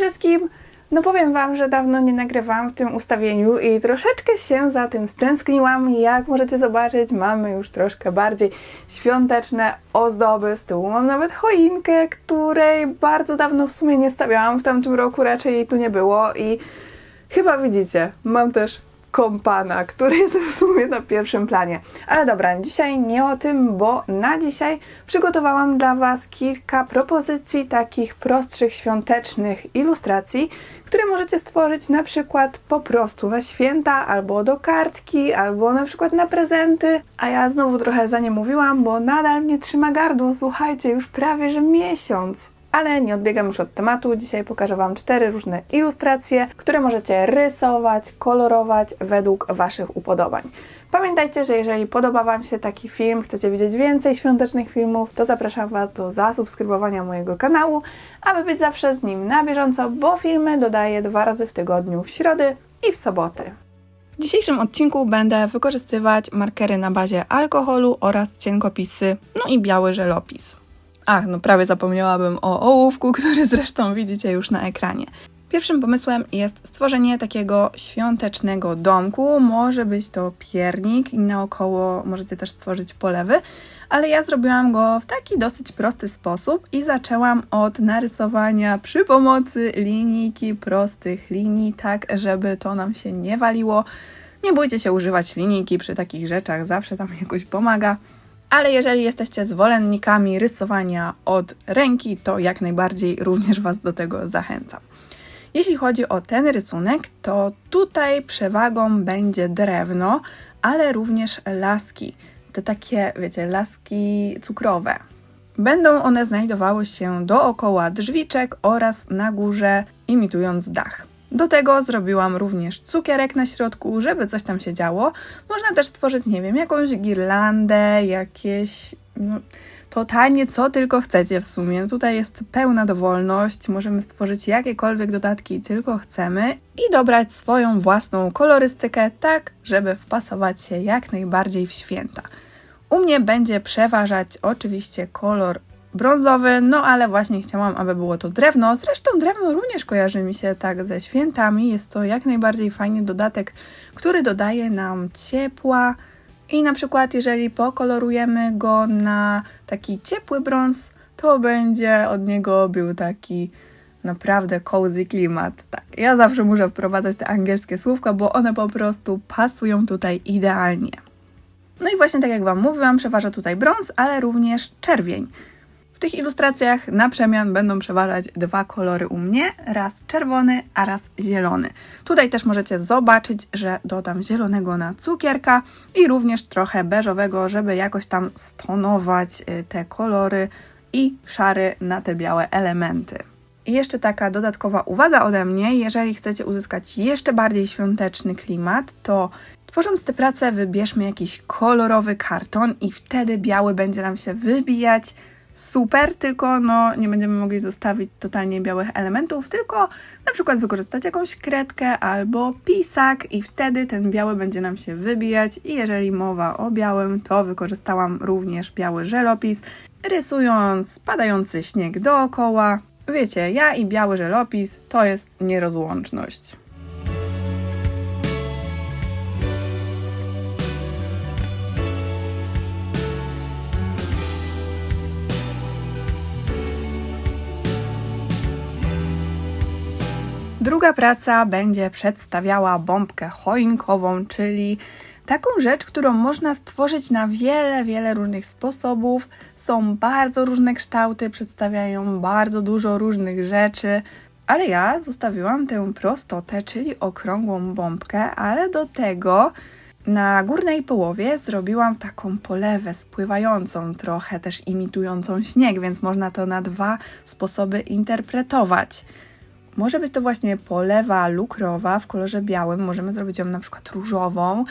wszystkim! No powiem Wam, że dawno nie nagrywałam w tym ustawieniu i troszeczkę się za tym stęskniłam. Jak możecie zobaczyć, mamy już troszkę bardziej świąteczne ozdoby. Z tyłu mam nawet choinkę, której bardzo dawno w sumie nie stawiałam. W tamtym roku raczej jej tu nie było i chyba widzicie, mam też kompana, który jest w sumie na pierwszym planie. Ale dobra, dzisiaj nie o tym, bo na dzisiaj przygotowałam dla Was kilka propozycji takich prostszych, świątecznych ilustracji, które możecie stworzyć na przykład po prostu na święta, albo do kartki, albo na przykład na prezenty. A ja znowu trochę za nie mówiłam, bo nadal mnie trzyma gardło, słuchajcie, już prawie że miesiąc. Ale nie odbiegam już od tematu. Dzisiaj pokażę Wam cztery różne ilustracje, które możecie rysować, kolorować według Waszych upodobań. Pamiętajcie, że jeżeli podoba Wam się taki film, chcecie widzieć więcej świątecznych filmów, to zapraszam Was do zasubskrybowania mojego kanału, aby być zawsze z nim na bieżąco, bo filmy dodaję dwa razy w tygodniu, w środy i w soboty. W dzisiejszym odcinku będę wykorzystywać markery na bazie alkoholu oraz cienkopisy, no i biały żelopis. Ach, no prawie zapomniałabym o ołówku, który zresztą widzicie już na ekranie. Pierwszym pomysłem jest stworzenie takiego świątecznego domku. Może być to piernik i naokoło możecie też stworzyć polewy, ale ja zrobiłam go w taki dosyć prosty sposób i zaczęłam od narysowania przy pomocy linijki prostych linii, tak żeby to nam się nie waliło. Nie bójcie się używać linijki przy takich rzeczach, zawsze tam jakoś pomaga. Ale jeżeli jesteście zwolennikami rysowania od ręki, to jak najbardziej również Was do tego zachęcam. Jeśli chodzi o ten rysunek, to tutaj przewagą będzie drewno, ale również laski. Te takie, wiecie, laski cukrowe. Będą one znajdowały się dookoła drzwiczek oraz na górze, imitując dach. Do tego zrobiłam również cukierek na środku, żeby coś tam się działo. Można też stworzyć, nie wiem, jakąś girlandę, jakieś. No, totalnie co tylko chcecie w sumie. Tutaj jest pełna dowolność, możemy stworzyć jakiekolwiek dodatki tylko chcemy i dobrać swoją własną kolorystykę tak, żeby wpasować się jak najbardziej w święta. U mnie będzie przeważać oczywiście kolor brązowy, no ale właśnie chciałam, aby było to drewno. Zresztą drewno również kojarzy mi się tak ze świętami. Jest to jak najbardziej fajny dodatek, który dodaje nam ciepła. I na przykład, jeżeli pokolorujemy go na taki ciepły brąz, to będzie od niego był taki naprawdę cozy klimat. Tak, ja zawsze muszę wprowadzać te angielskie słówka, bo one po prostu pasują tutaj idealnie. No i właśnie tak jak Wam mówiłam, przeważa tutaj brąz, ale również czerwień. Tych ilustracjach na przemian będą przeważać dwa kolory u mnie, raz czerwony, a raz zielony. Tutaj też możecie zobaczyć, że dodam zielonego na cukierka i również trochę beżowego, żeby jakoś tam stonować y, te kolory i szary na te białe elementy. I jeszcze taka dodatkowa uwaga ode mnie, jeżeli chcecie uzyskać jeszcze bardziej świąteczny klimat, to tworząc te prace wybierzmy jakiś kolorowy karton i wtedy biały będzie nam się wybijać super, tylko no, nie będziemy mogli zostawić totalnie białych elementów, tylko na przykład wykorzystać jakąś kredkę albo pisak i wtedy ten biały będzie nam się wybijać i jeżeli mowa o białym, to wykorzystałam również biały żelopis, rysując padający śnieg dookoła. Wiecie, ja i biały żelopis to jest nierozłączność. Druga praca będzie przedstawiała bombkę choinkową, czyli taką rzecz, którą można stworzyć na wiele, wiele różnych sposobów. Są bardzo różne kształty, przedstawiają bardzo dużo różnych rzeczy. Ale ja zostawiłam tę prostotę, czyli okrągłą bombkę, ale do tego na górnej połowie zrobiłam taką polewę spływającą, trochę też imitującą śnieg, więc można to na dwa sposoby interpretować. Może być to właśnie polewa lukrowa w kolorze białym, możemy zrobić ją na przykład różową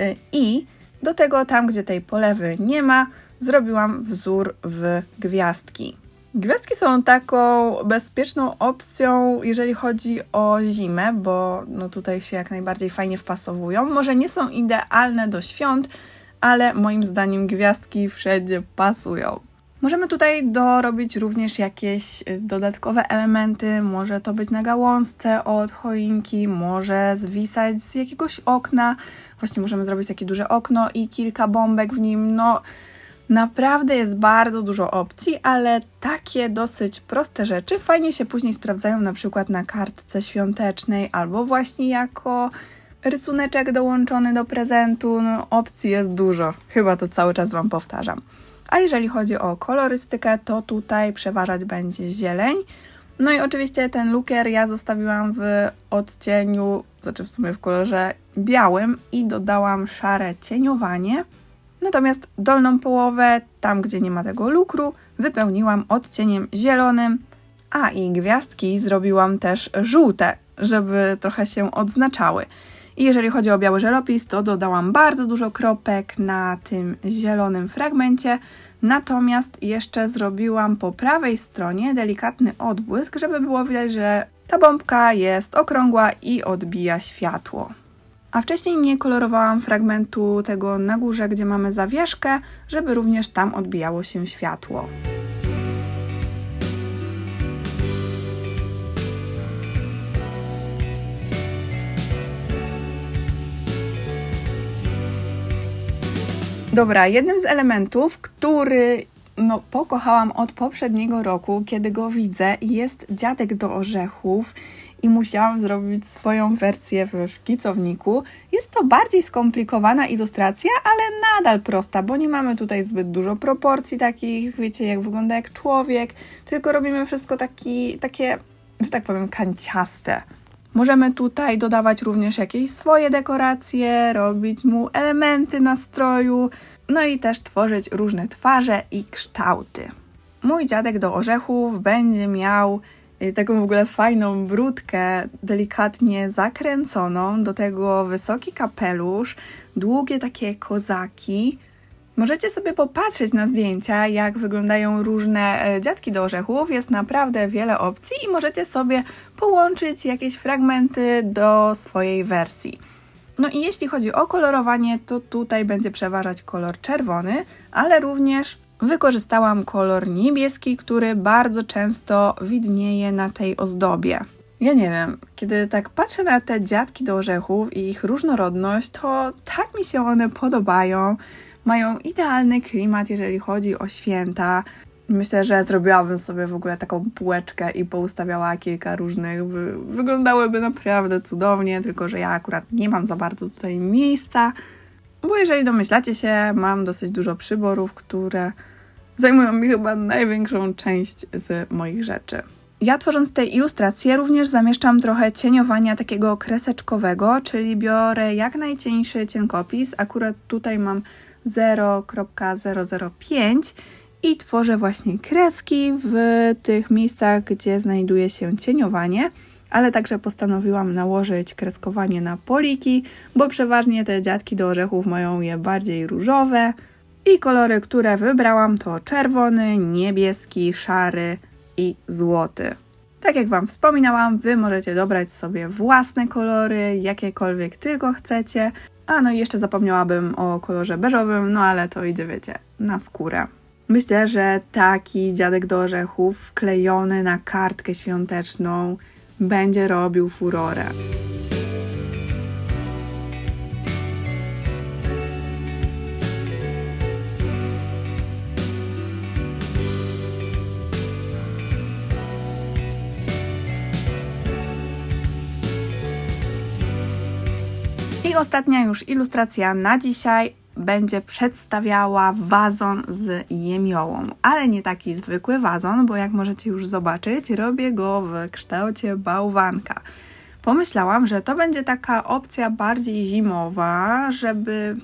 y, i do tego tam, gdzie tej polewy nie ma, zrobiłam wzór w gwiazdki. Gwiazdki są taką bezpieczną opcją, jeżeli chodzi o zimę, bo no tutaj się jak najbardziej fajnie wpasowują. Może nie są idealne do świąt, ale moim zdaniem gwiazdki wszędzie pasują. Możemy tutaj dorobić również jakieś y, dodatkowe elementy. Może to być na gałązce od choinki, może zwisać z jakiegoś okna. Właśnie możemy zrobić takie duże okno i kilka bombek w nim. No, naprawdę jest bardzo dużo opcji, ale takie dosyć proste rzeczy fajnie się później sprawdzają na przykład na kartce świątecznej albo właśnie jako rysuneczek dołączony do prezentu. No, opcji jest dużo. Chyba to cały czas Wam powtarzam. A jeżeli chodzi o kolorystykę, to tutaj przeważać będzie zieleń. No i oczywiście ten lukier ja zostawiłam w odcieniu, znaczy w sumie w kolorze białym i dodałam szare cieniowanie. Natomiast dolną połowę, tam gdzie nie ma tego lukru, wypełniłam odcieniem zielonym, a i gwiazdki zrobiłam też żółte, żeby trochę się odznaczały. I jeżeli chodzi o biały żelopis, to dodałam bardzo dużo kropek na tym zielonym fragmencie. Natomiast jeszcze zrobiłam po prawej stronie delikatny odbłysk, żeby było widać, że ta bombka jest okrągła i odbija światło. A wcześniej nie kolorowałam fragmentu tego na górze, gdzie mamy zawieszkę, żeby również tam odbijało się światło. Dobra, jednym z elementów, który no, pokochałam od poprzedniego roku, kiedy go widzę, jest dziadek do orzechów i musiałam zrobić swoją wersję w szkicowniku. Jest to bardziej skomplikowana ilustracja, ale nadal prosta, bo nie mamy tutaj zbyt dużo proporcji takich, wiecie, jak wygląda jak człowiek, tylko robimy wszystko taki, takie, że tak powiem, kanciaste. Możemy tutaj dodawać również jakieś swoje dekoracje, robić mu elementy nastroju, no i też tworzyć różne twarze i kształty. Mój dziadek do orzechów będzie miał y, taką w ogóle fajną brudkę, delikatnie zakręconą, do tego wysoki kapelusz, długie takie kozaki. Możecie sobie popatrzeć na zdjęcia, jak wyglądają różne e, dziadki do orzechów. Jest naprawdę wiele opcji i możecie sobie połączyć jakieś fragmenty do swojej wersji. No i jeśli chodzi o kolorowanie, to tutaj będzie przeważać kolor czerwony, ale również wykorzystałam kolor niebieski, który bardzo często widnieje na tej ozdobie. Ja nie wiem, kiedy tak patrzę na te dziadki do orzechów i ich różnorodność, to tak mi się one podobają. Mają idealny klimat, jeżeli chodzi o święta. Myślę, że zrobiłabym sobie w ogóle taką półeczkę i poustawiała kilka różnych. Wy wyglądałyby naprawdę cudownie, tylko że ja akurat nie mam za bardzo tutaj miejsca. Bo jeżeli domyślacie się, mam dosyć dużo przyborów, które zajmują mi chyba największą część z moich rzeczy. Ja tworząc te ilustracje również zamieszczam trochę cieniowania takiego kreseczkowego, czyli biorę jak najcieńszy cienkopis. Akurat tutaj mam 0.005 i tworzę właśnie kreski w tych miejscach, gdzie znajduje się cieniowanie, ale także postanowiłam nałożyć kreskowanie na poliki, bo przeważnie te dziadki do orzechów mają je bardziej różowe. I kolory, które wybrałam to czerwony, niebieski, szary i złoty. Tak jak Wam wspominałam, Wy możecie dobrać sobie własne kolory, jakiekolwiek tylko chcecie. A no i jeszcze zapomniałabym o kolorze beżowym, no ale to idzie, wiecie, na skórę. Myślę, że taki dziadek do orzechów wklejony na kartkę świąteczną będzie robił furorę. I ostatnia już ilustracja na dzisiaj będzie przedstawiała wazon z jemiołą, ale nie taki zwykły wazon, bo jak możecie już zobaczyć, robię go w kształcie bałwanka. Pomyślałam, że to będzie taka opcja bardziej zimowa, żeby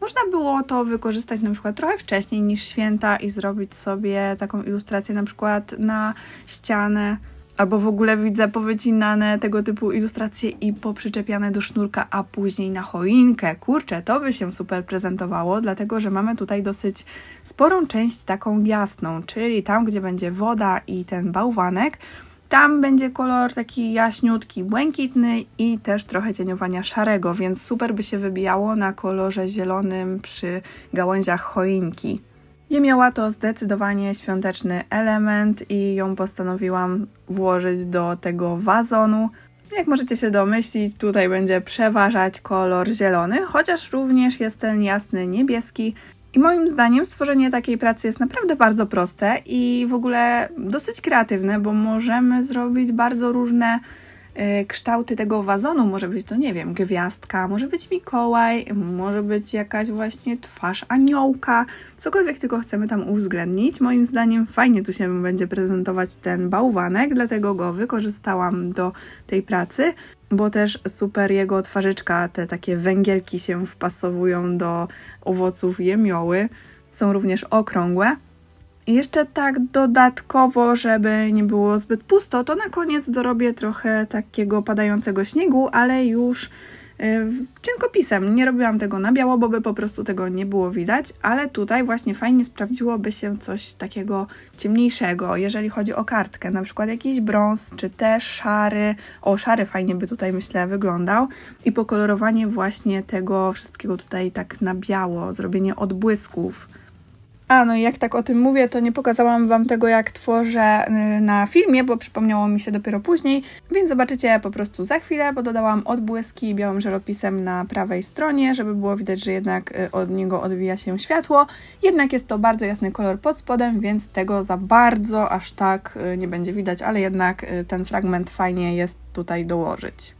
można było to wykorzystać na przykład trochę wcześniej niż święta i zrobić sobie taką ilustrację na przykład na ścianę albo w ogóle widzę powycinane tego typu ilustracje i poprzyczepiane do sznurka, a później na choinkę. Kurczę, to by się super prezentowało, dlatego że mamy tutaj dosyć sporą część taką jasną, czyli tam, gdzie będzie woda i ten bałwanek, tam będzie kolor taki jaśniutki, błękitny i też trochę cieniowania szarego, więc super by się wybijało na kolorze zielonym przy gałęziach choinki. Jemioła to zdecydowanie świąteczny element i ją postanowiłam włożyć do tego wazonu. Jak możecie się domyślić, tutaj będzie przeważać kolor zielony, chociaż również jest ten jasny niebieski. I moim zdaniem stworzenie takiej pracy jest naprawdę bardzo proste i w ogóle dosyć kreatywne, bo możemy zrobić bardzo różne kształty tego wazonu. Może być to, nie wiem, gwiazdka, może być Mikołaj, może być jakaś właśnie twarz aniołka, cokolwiek tylko chcemy tam uwzględnić. Moim zdaniem fajnie tu się będzie prezentować ten bałwanek, dlatego go wykorzystałam do tej pracy, bo też super jego twarzyczka, te takie węgielki się wpasowują do owoców jemioły. Są również okrągłe. I jeszcze tak dodatkowo, żeby nie było zbyt pusto, to na koniec dorobię trochę takiego padającego śniegu, ale już y, cienkopisem. Nie robiłam tego na biało, bo by po prostu tego nie było widać, ale tutaj właśnie fajnie sprawdziłoby się coś takiego ciemniejszego, jeżeli chodzi o kartkę, na przykład jakiś brąz, czy też szary. O, szary fajnie by tutaj myślę wyglądał i pokolorowanie właśnie tego wszystkiego tutaj tak na biało, zrobienie odbłysków. A, no i jak tak o tym mówię, to nie pokazałam Wam tego, jak tworzę y, na filmie, bo przypomniało mi się dopiero później, więc zobaczycie po prostu za chwilę, bo dodałam odbłyski białym żelopisem na prawej stronie, żeby było widać, że jednak y, od niego odbija się światło. Jednak jest to bardzo jasny kolor pod spodem, więc tego za bardzo aż tak y, nie będzie widać, ale jednak ten fragment fajnie jest tutaj dołożyć.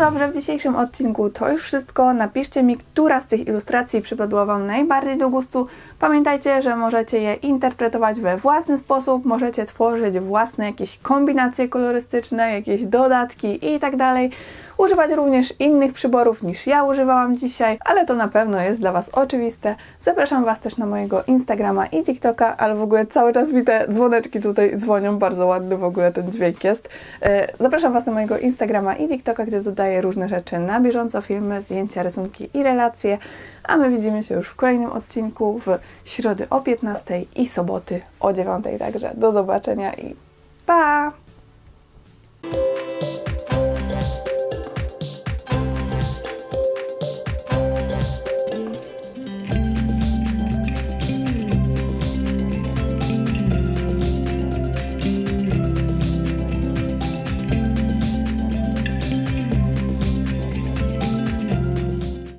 Dobrze, w dzisiejszym odcinku to już wszystko. Napiszcie mi, która z tych ilustracji przypadła Wam najbardziej do gustu. Pamiętajcie, że możecie je interpretować we własny sposób, możecie tworzyć własne jakieś kombinacje kolorystyczne, jakieś dodatki i tak dalej. Używać również innych przyborów niż ja używałam dzisiaj, ale to na pewno jest dla Was oczywiste. Zapraszam Was też na mojego Instagrama i TikToka, ale w ogóle cały czas mi te dzwoneczki tutaj dzwonią, bardzo ładny w ogóle ten dźwięk jest. E, Zapraszam Was na mojego Instagrama i TikToka, gdzie dodaję różne rzeczy na bieżąco, filmy, zdjęcia, rysunki i relacje. A my widzimy się już w kolejnym odcinku w środę o 15 i soboty o 9. Także do zobaczenia i pa!